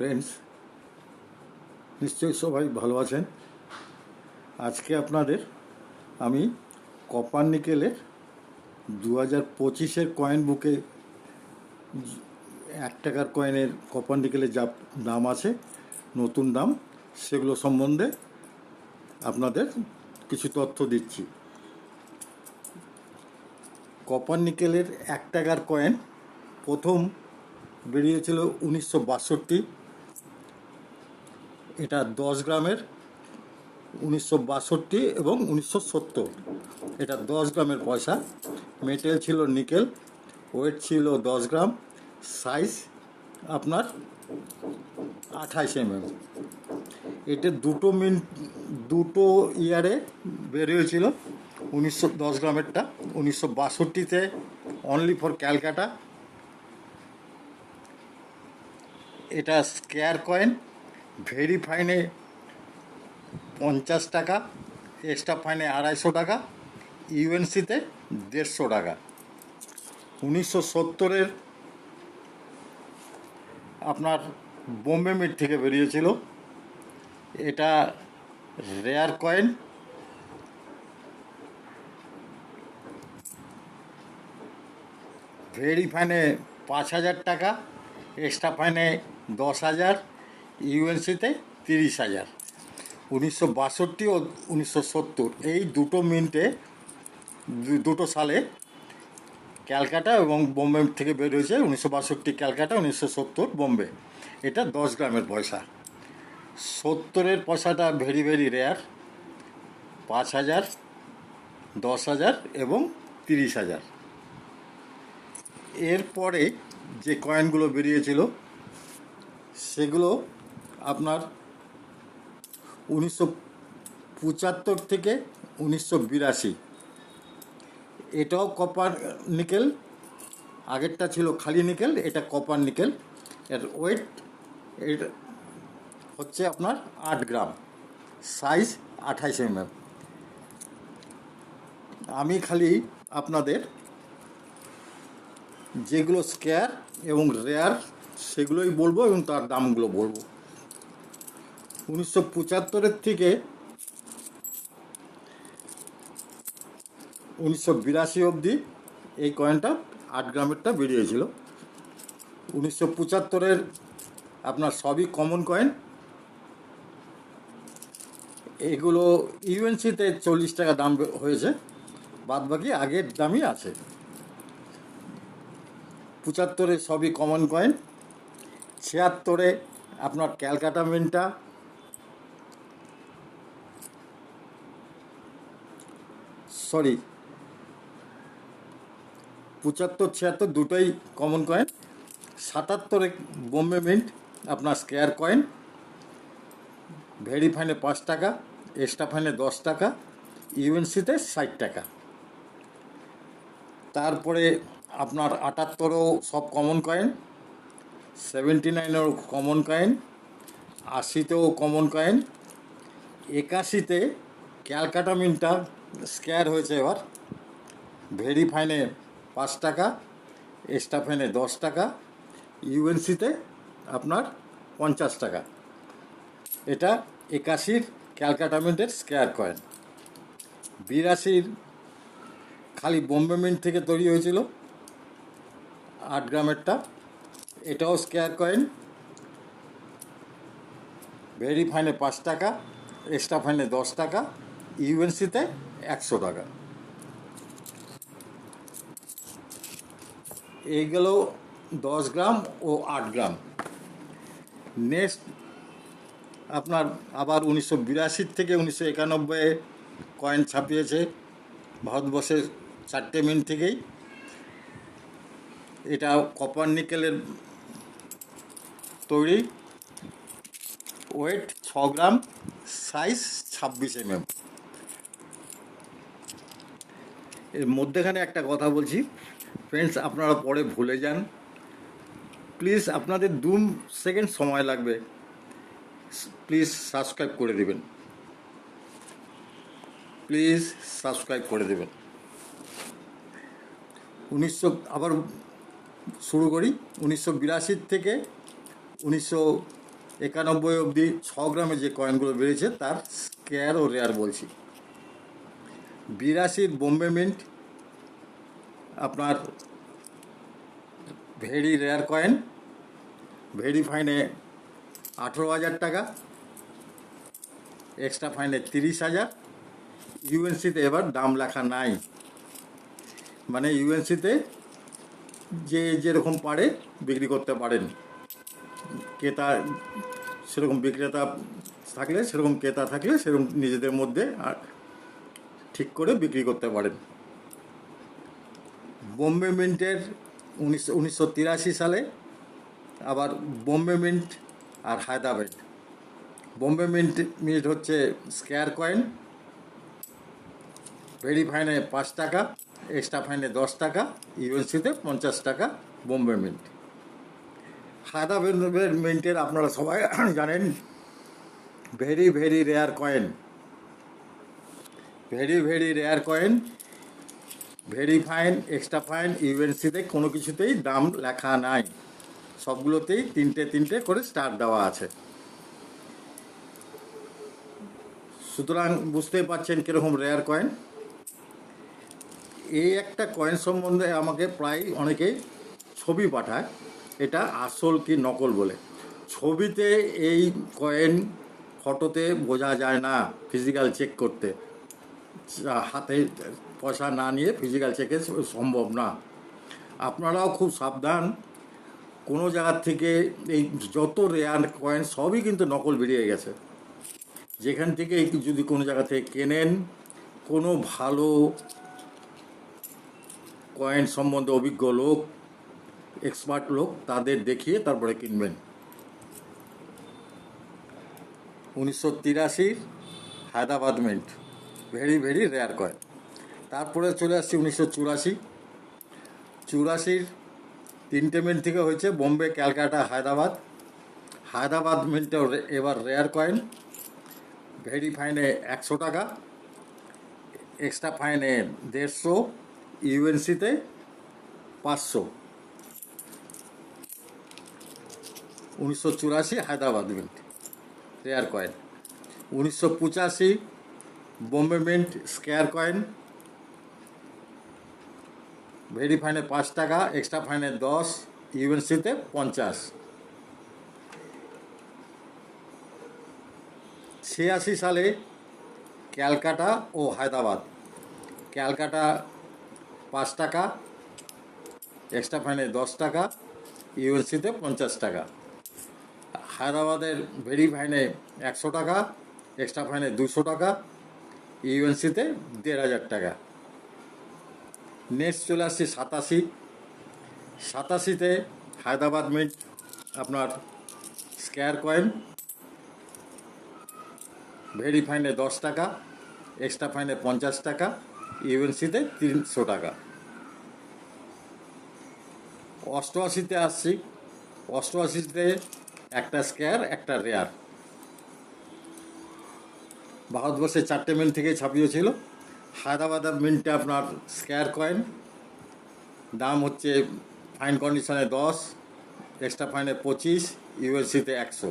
Friends নিশ্চয়ই সবাই ভালো আছেন। আজকে আপনাদের আমি কপার নিকেলের দু হাজার পঁচিশের কয়েন বুকে এক টাকার কয়েনের কপার নিকেলের যা দাম আছে, নতুন দাম, সেগুলো সম্বন্ধে আপনাদের কিছু তথ্য দিচ্ছি। কপার নিকেলের এক টাকার কয়েন প্রথম বেরিয়েছিল উনিশশো বাষট্টি এটা দশ গ্রামের উনিশশো বাষট্টি এবং উনিশশো সত্তর। এটা দশ গ্রামের পয়সা। মেটেল ছিল নিকেল ওয়েট ছিল দশ গ্রাম সাইজ আপনার আঠাইশ এম এম এটা দুটো মিন, দুটো ইয়ারে বেরিয়েছিল উনিশশো, দশ গ্রামেরটা। উনিশশো বাষট্টিতে অনলি ফর ক্যালকাটা এটা স্কেয়ার কয়েন ভেরি ফাইনে পঞ্চাশ টাকা, এক্সট্রা ফাইনে আড়াইশো টাকা, ইউএনসিতে দেড়শো টাকা। উনিশশো সত্তরের আপনার বোম্বে মিট থেকে বেরিয়েছিল। এটা রেয়ার কয়েন। ভেরি ফাইনে পাঁচ হাজার টাকা, এক্সট্রা ফাইনে দশ হাজার। ইউএনসিতে তিরিশ হাজার। উনিশশো বাষট্টি ও উনিশশো সত্তর। এই দুটো মিন্টে দুটো সালে ক্যালকাটা এবং বোম্বে থেকে বের হয়েছে। উনিশশো বাষট্টি ক্যালকাটা, উনিশশো সত্তর বোম্বে। এটা দশ গ্রামের পয়সা। সত্তরের পয়সাটা ভেরি ভেরি রেয়ার। পাঁচ হাজার, দশ হাজার এবং তিরিশ হাজার। এরপরে যে কয়েনগুলো বেরিয়েছিল, সেগুলো আপনার উনিশশো পঁচাত্তর থেকে উনিশশো বিরাশি। এটাও কপার নিকেল আগেরটা ছিল খালি নিকেল এটা কপার নিকেল এর ওয়েট এর হচ্ছে আপনার আট গ্রাম সাইজ আঠাইশ এম আমি খালি আপনাদের যেগুলো স্কেয়ার এবং রেয়ার সেগুলোই বলব এবং তার দামগুলো বলব। উনিশশো পঁচাত্তরের থেকে উনিশশো বিরাশি অবধি এই কয়েনটা আট গ্রামেরটা বেরিয়েছিল। উনিশশো পঁচাত্তরের আপনার সবই কমন কয়েন এগুলো ইউএনসিতে চল্লিশ টাকা দাম হয়েছে বাদ বাকি আগের দামই আছে। পঁচাত্তরে সবই কমন কয়েন ছিয়াত্তরে আপনার ক্যালকাটা মিন্টটা সরি পঁচাত্তর ছিয়াত্তর দুটোই কমন কয়েন সাতাত্তরে বোম্বে মিন্ট আপনার স্কেয়ার কয়েন ভেরি ফাইনে পাঁচ টাকা এক্সট্রা ফাইনে দশ টাকা ইউএনসিতে ষাট টাকা। তারপরে আপনার আটাত্তরও সব কমন কয়েন সেভেন্টি নাইনেরও কমন কয়েন আশিতেও কমন কয়েন একাশিতে ক্যালকাটা মিনটা স্কেয়ার হয়েছে এবার। ভেরি ফাইনে পাঁচ টাকা এক্সট্রা ফাইনে দশ টাকা ইউএনসিতে আপনার পঞ্চাশ টাকা। এটা একাশির ক্যালকাটা মিন্টের স্কেয়ার কয়েন। বিরাশির খালি বোম্বে মিন্ট থেকে তৈরি হয়েছিল। আট গ্রামেরটা। এটাও স্কেয়ার কয়েন। ভেরি ফাইনে পাঁচ টাকা এক্সট্রা ফাইনে দশ টাকা। ইউএনসিতে একশো টাকা। এইগুলো দশ গ্রাম ও আট গ্রাম। নেক্সট আপনার আবার উনিশশো বিরাশির থেকে উনিশশো একানব্বইয়ে কয়েন ছাপিয়েছে ভারতবর্ষের চারটে মিন থেকেই। এটা কপার নিকেলের তৈরি। ওয়েট ছ গ্রাম সাইজ ছাব্বিশ এম মধ্যেখানে একটা কথা বলছি। ফ্রেন্ডস আপনারা পরে ভুলে যান। প্লিজ আপনাদের দু সেকেন্ড সময় লাগবে। প্লিজ সাবস্ক্রাইব করে দেবেন। প্লিজ সাবস্ক্রাইব করে দেবেন। উনিশশো, আবার শুরু করি। উনিশশো বিরাশির থেকে উনিশশো একানব্বই অবধি ছ গ্রামে যে কয়েনগুলো বেরিয়েছে তার স্কেয়ার ও রেয়ার বলছি। বিরাশির বোম্বে মিন্ট আপনার ভেরি রেয়ার কয়েন, ভেরি ফাইনে আঠেরো হাজার টাকা, এক্সট্রা ফাইনে তিরিশ হাজার, ইউএনসিতে এবার দাম লেখা নাই। মানে ইউএনসিতে যে যেরকম পারে বিক্রি করতে পারেন। ক্রেতা সেরকম বিক্রেতা থাকলে, সেরকম ক্রেতা থাকলে, সেরকম নিজেদের মধ্যে আর ঠিক করে বিক্রি করতে পারেন। বোম্বে মিন্টের উনিশশো সালে আবার বোম্বে মিন্ট আর হায়দ্রাবাদ। বোম্বে মিন্ট মিন্ট হচ্ছে স্কোয়ার কয়েন। ভেরি ফাইনে পাঁচ টাকা, এক্সট্রা ফাইনে দশ টাকা ইউএনসিতে পঞ্চাশ টাকা, বোম্বে মিন্ট। হায়দ্রাবাদের মিন্টের আপনারা সবাই জানেন, very very rare coin. Very very rare coin very fine extra fine ইউএনসিতে কোনো কিছুতেই দাম লেখা নাই। সবগুলোতেই তিনটে তিনটে করে স্টার দেওয়া আছে। সুতরাং বুঝতেই পারছেন কীরকম রেয়ার কয়েন এই একটা কয়েন সম্বন্ধে আমাকে প্রায় অনেকেই ছবি পাঠায়। এটা আসল কি নকল বলে। ছবিতে এই কয়েন ফটোতে বোঝা যায় না ফিজিক্যাল চেক করতে। হাতে পয়সা না নিয়ে ফিজিক্যাল চেকে সম্ভব না। আপনারাও খুব সাবধান। কোনো জায়গার থেকে এই যত রেয়ার কয়েন সবই কিন্তু নকল বেরিয়ে গেছে। যেখান থেকে যদি কোনো জায়গা থেকে কেনেন, কোনো ভালো কয়েন সম্বন্ধে অভিজ্ঞ লোক এক্সপার্ট লোক, তাদের দেখিয়ে তারপরে কিনবেন। উনিশশো তিরাশির Hyderabad mint very very rare coin. তারপরে চলে আসছি উনিশশো চুরাশি। চুরাশির তিনটে মিন্ট থেকে হয়েছে বোম্বে, ক্যালকাটা, হায়দ্রাবাদ। হায়দ্রাবাদ মিন্টেও রে- এবার রেয়ার কয়েন। ভেরি ফাইনে একশো টাকা। এক্সট্রা ফাইনে দেড়শো, ইউএনসিতে পাঁচশো। উনিশশো চুরাশি হায়দ্রাবাদ মিন্ট রেয়ার কয়েন। উনিশশো পঁচাশি Bombay mint square coin very ফাইনে পাঁচ টাকা এক্সট্রা ফাইনে দশ ইউএনসিতে পঞ্চাশ। ছিয়াশি সালে ক্যালকাটা ও হায়দ্রাবাদ। ক্যালকাটা পাঁচ টাকা এক্সট্রা ফাইনে দশ টাকা ইউএনসিতে পঞ্চাশ টাকা। হায়দ্রাবাদের ভেরি ফাইনে একশো টাকা এক্সট্রা ফাইনে দুশো টাকা ইউএনসিতে দেড় হাজার টাকা। নেক্সট চলে আসছি সাতাশি। সাতাশিতে হায়দ্রাবাদ মিন্ট আপনার স্কোয়ার কয়েন। ভেরি ফাইনে দশ টাকা, এক্সট্রা ফাইনে পঞ্চাশ টাকা, ইউএনসিতে তিনশো টাকা। অষ্টআশিতে আসছি। অষ্টআশিতে একটা স্কোয়ার, একটা রেয়ার। ভারতবর্ষে চারটে মিন্ট থেকে ছাপিয়েছিল হায়দ্রাবাদ মিন্টে আপনার স্কোয়ার কয়েন। দাম হচ্ছে ফাইন কন্ডিশনে দশ, এক্সট্রা ফাইনে পঁচিশ ইউএসসিতে একশো।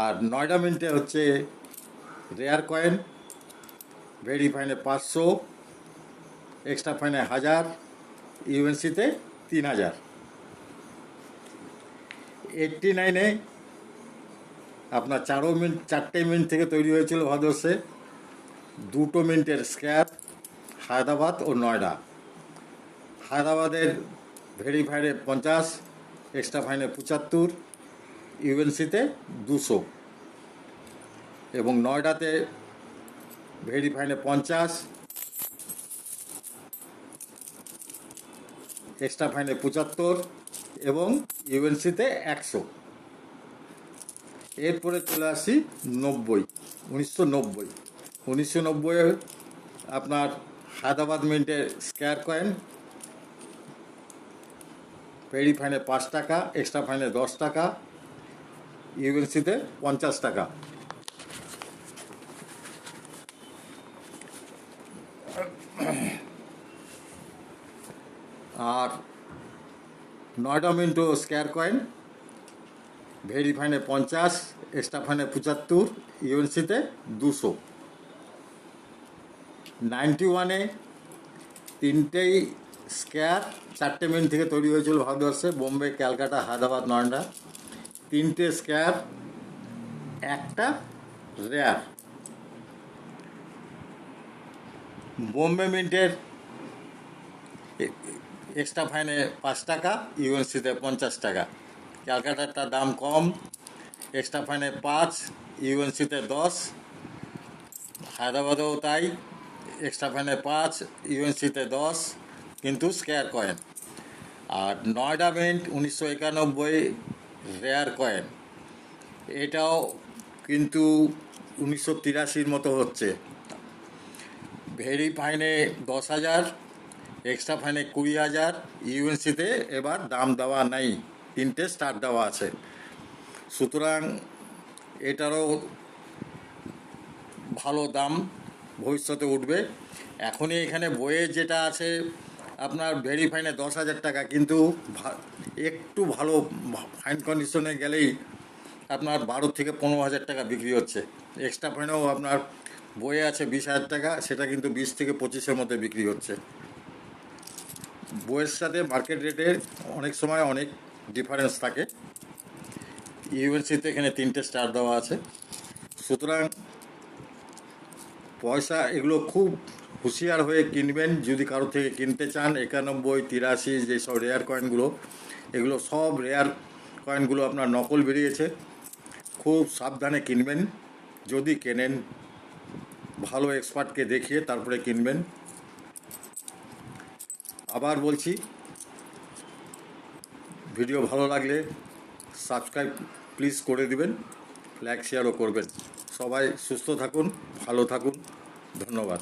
আর নয়ডা মিন্টে হচ্ছে রেয়ার কয়েন, ভেরি ফাইনে পাঁচশো, এক্সট্রা ফাইনে হাজার, ইউএনসিতে তিন হাজার। এইটটি নাইনে আপনার চারো মিনিট চারটে মিনিট থেকে তৈরি হয়েছিল ভারতবর্ষে দুটো মিনিটের স্ক্যাপ হায়দ্রাবাদ ও নয়ডা। হায়দ্রাবাদের ভেরি ফাইনে পঞ্চাশ, এক্সট্রা ফাইনে পঁচাত্তর, ইউএনসিতে দুশো। এবং নয়ডাতে ভেরিফাইনে পঞ্চাশ, এক্সট্রা ফাইনে পঁচাত্তর এবং ইউএনসিতে একশো। এরপরে চলে আসি নব্বই, উনিশশো নব্বই। উনিশশো আপনার হায়দ্রাবাদ মিন্টের স্কোয়ার কয়েন ভেরি ফাইনে পাঁচ টাকা, এক্সট্রা ফাইনে দশ টাকা, ইউএনসিতে পঞ্চাশ টাকা। আর Noida mint square coin very ফাইনে পঞ্চাশ, এক্সট্রা ফাইনে পঁচাত্তর, ইউএনসিতে দুশো। নাইনটি ওয়ানে তিনটেই স্কোয়ার, চারটে মিনিট থেকে তৈরি হয়েছিল ভারতবর্ষে, বোম্বে, ক্যালকাটা, হায়দ্রাবাদ, নয়ডা। তিনটে স্কোয়ার, একটা রেয়ার। বোম্বে মিন্টের এক্সট্রা ফাইনে পাঁচ টাকা, ইউএনসিতে পঞ্চাশ টাকা। ক্যালকাটারটার দাম কম এক্সট্রা ফাইনে পাঁচ ইউএনসিতে দশ, হায়দ্রাবাদেও তাই এক্সট্রা ফাইনে পাঁচ ইউএনসিতে দশ, কিন্তু স্কোয়ার কয়েন আর নয়ডা মিন্ট উনিশশো একানব্বই রেয়ার কয়েন এটাও কিন্তু উনিশশো তিরাশির মতো হচ্ছে। ভেরি ফাইনে দশ হাজার এক্সট্রা ফাইনে কুড়ি হাজার ইউএনসিতে এবার দাম দেওয়া নেই। তিনটে স্টার দেওয়া আছে। সুতরাং এটারও ভালো দাম ভবিষ্যতে উঠবে। এখনই এখানে বইয়ে যেটা আছে, আপনার ভেরি ফাইনে দশ হাজার টাকা, কিন্তু একটু ভালো ফাইন কন্ডিশনে গেলেই আপনার বারো থেকে পনেরো হাজার টাকা বিক্রি হচ্ছে। এক্সট্রা ফাইনেও আপনার বইয়ে আছে বিশ হাজার টাকা, সেটা কিন্তু বিশ থেকে পঁচিশের মধ্যে বিক্রি হচ্ছে। বইয়ের সাথে মার্কেট রেটের অনেক সময় অনেক ডিফারেন্স থাকে। ইউএনসিতে এখানে তিনটে স্টার দেওয়া আছে। সুতরাং পয়সা এগুলো খুব হুঁশিয়ার হয়ে কিনবেন। যদি কারও থেকে কিনতে চান, একানব্বই, তিরাশি যেসব রেয়ার কয়েনগুলো এগুলো সব রেয়ার কয়েনগুলো আপনার নকল বেরিয়েছে। খুব সাবধানে কিনবেন। যদি কেনেন, ভালো এক্সপার্টকে দেখিয়ে তারপরে কিনবেন। আবার বলছি ভিডিও ভালো লাগলে সাবস্ক্রাইব প্লিজ করে দিবেন লাইক শেয়ারও করবেন। সবাই সুস্থ থাকুন, ভালো থাকুন, ধন্যবাদ।